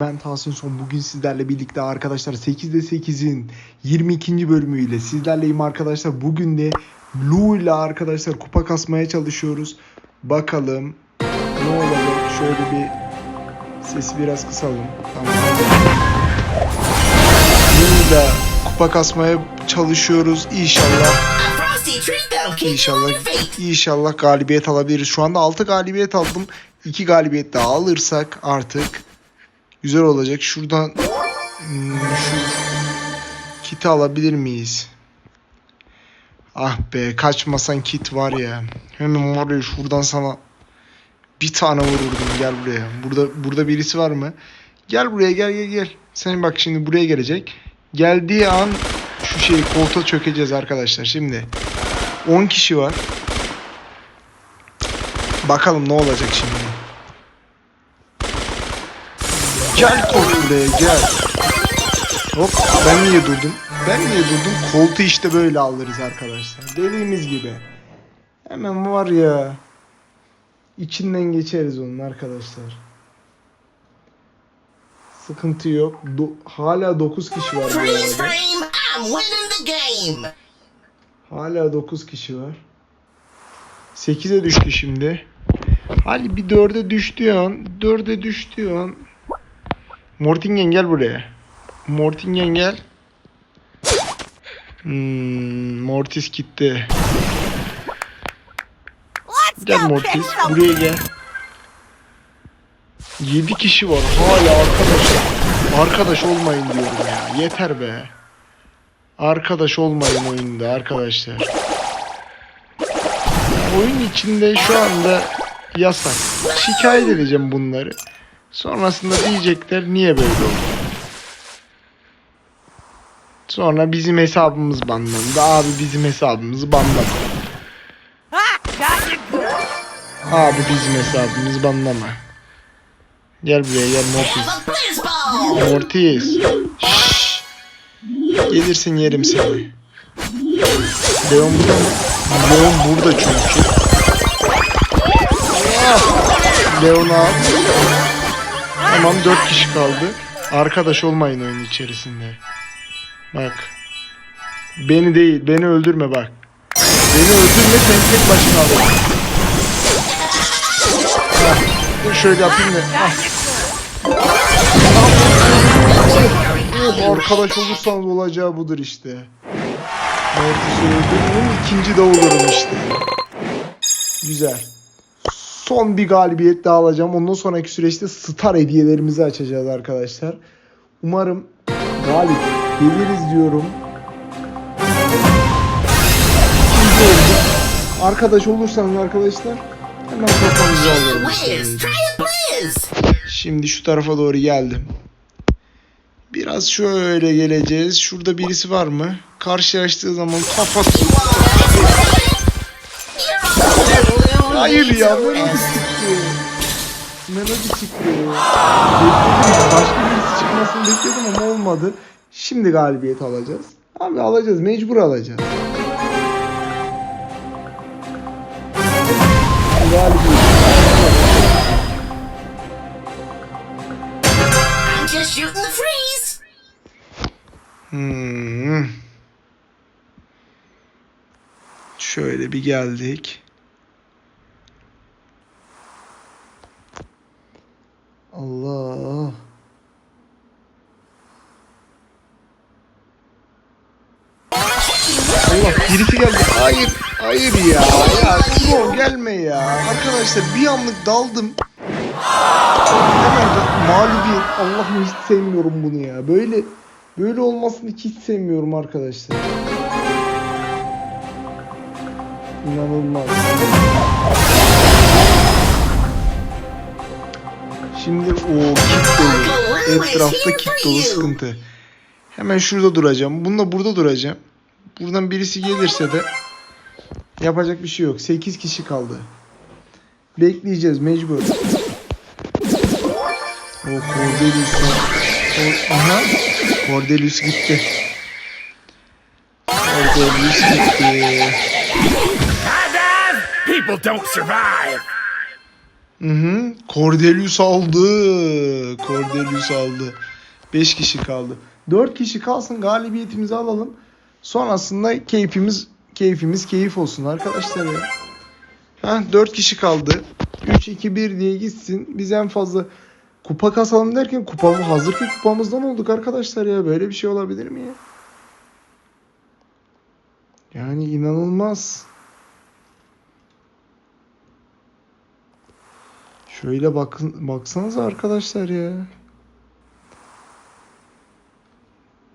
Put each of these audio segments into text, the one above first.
Ben Tahsin Son. Bugün sizlerle birlikte arkadaşlar 8'de 8'in 22. bölümüyle sizlerleyim arkadaşlar. Bugün de Lu ile arkadaşlar kupa kasmaya çalışıyoruz. Bakalım ne olacak. Şöyle bir sesi biraz kısalım. Tamam. Lu ile kupa kasmaya çalışıyoruz. İnşallah İnşallah inşallah galibiyet alabiliriz. Şu anda 6 galibiyet aldım. 2 galibiyet daha alırsak artık güzel olacak. Şuradan hmm, şu kiti alabilir miyiz? Ah be kaçmasan kit var ya. Hemen var ya şuradan sana bir tane vururdum gel buraya. Burada burada birisi var mı? Gel buraya gel gel gel. Sen bak şimdi buraya gelecek. Geldiği an şu şeyi koltuğa çökeceğiz arkadaşlar. Şimdi 10 kişi var. Bakalım ne olacak şimdi. Gel buraya gel. Hop ben niye durdum? Ben niye durdum? Koltu işte böyle alırız arkadaşlar. Dediğimiz gibi. Hemen var ya. içinden geçeriz onun arkadaşlar. Sıkıntı yok. Do- hala 9 kişi var bu arada. Hala 9 kişi var. 8'e düştü şimdi. Hadi bir 4'e düştüğü an, 4'e düştüğü an. Mortingen gel buraya. Mortingen gel. Hmm, Mortis gitti. Gel Mortis, buraya gel. 7 kişi var hala arkadaşlar. Arkadaş olmayın diyorum ya. Yeter be. Arkadaş olmayın oyunda arkadaşlar. Oyun içinde şu anda yasak. Şikayet edeceğim bunları. Sonrasında diyecekler niye böyle oldu. Sonra bizim hesabımız banlandı. Abi bizim hesabımızı banlama. Abi bizim hesabımızı banlama. Gel buraya gel Mortis. Mortis. Şşş. Gelirsin yerim seni. Leon burada mı? Leon burada çünkü. Ah! Leon al. Tamam 4 kişi kaldı. Arkadaş olmayın oyun içerisinde. Bak. Beni değil, beni öldürme bak. Beni öldürme sen tek başına al. Dur şöyle yapayım da. Ah. Arkadaş olursanız olacağı budur işte. Mortis'i öldürürüm ikinci de olurum işte. Güzel. Son bir galibiyet daha alacağım. Ondan sonraki süreçte star hediyelerimizi açacağız arkadaşlar. Umarım galip geliriz diyorum. Arkadaş olursanız arkadaşlar hemen kafanızı alırım. Whiz, try a blizz. Şimdi şu tarafa doğru geldim. Biraz şöyle geleceğiz. Şurada birisi var mı? Karşılaştığı zaman kafası. Hayır ya melodi çıktı. Melodi çıktı. Bekledim. Başka birisi çıkmasını bekledim ama olmadı. Şimdi galibiyet alacağız. Abi alacağız. Mecbur alacağız. Galibiyet. Hmm. Şöyle bir geldik. Allah. Allah birisi geldi. Hayır. Hayır ya. Ya Kuro gelme ya. Arkadaşlar bir anlık daldım. Hemen mağlubiyet. Allah'ım hiç sevmiyorum bunu ya. Böyle böyle olmasını hiç sevmiyorum arkadaşlar. İnanılmaz. Şimdi o kit dolu. Etrafta kit dolu sıkıntı. Hemen şurada duracağım. Bununla burada duracağım. Buradan birisi gelirse de yapacak bir şey yok. 8 kişi kaldı. Bekleyeceğiz mecbur. O Cordelius. O, aha. Cordelius gitti. Cordelius gitti. People don't survive! Hı hı. Cordelius aldı. Cordelius aldı. 5 kişi kaldı. 4 kişi kalsın galibiyetimizi alalım. Sonrasında keyfimiz keyfimiz keyif olsun arkadaşlar ya. Ha 4 kişi kaldı. 3 2 1 diye gitsin. Biz en fazla kupa kasalım derken kupamı hazır ki kupamızdan olduk arkadaşlar ya. Böyle bir şey olabilir mi ya? Yani inanılmaz. Şöyle bakın baksanıza arkadaşlar ya.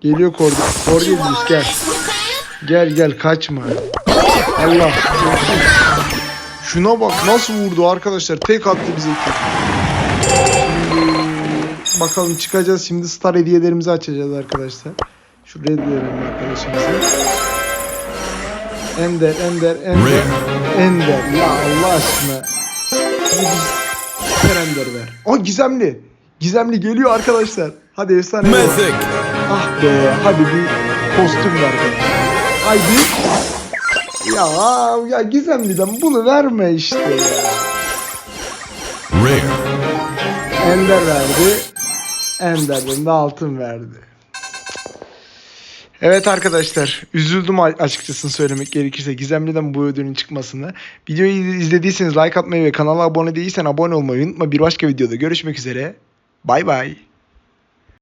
Geliyor Kord You Cordelius wanna gel. Gel gel kaçma. Allah. Şuna bak nasıl vurdu arkadaşlar. Tek attı bize. Şimdi bakalım çıkacağız. Şimdi star hediyelerimizi açacağız arkadaşlar. Şu red verelim arkadaşımıza. Ender, Ender, Ender, Ender. Ya Allah aşkına. Süper Ender ver. O gizemli. Gizemli geliyor arkadaşlar. Hadi efsane. Ah be hadi bir kostüm ver be. Haydi. Ya ya Gizemli'den bunu verme işte ya. Rare. Ender verdi. Ender'den de altın verdi. Evet arkadaşlar üzüldüm açıkçası söylemek gerekirse Gizemli'den bu ödülün çıkmasına. Videoyu izlediyseniz like atmayı ve kanala abone değilsen abone olmayı unutma. Bir başka videoda görüşmek üzere. Bay bay.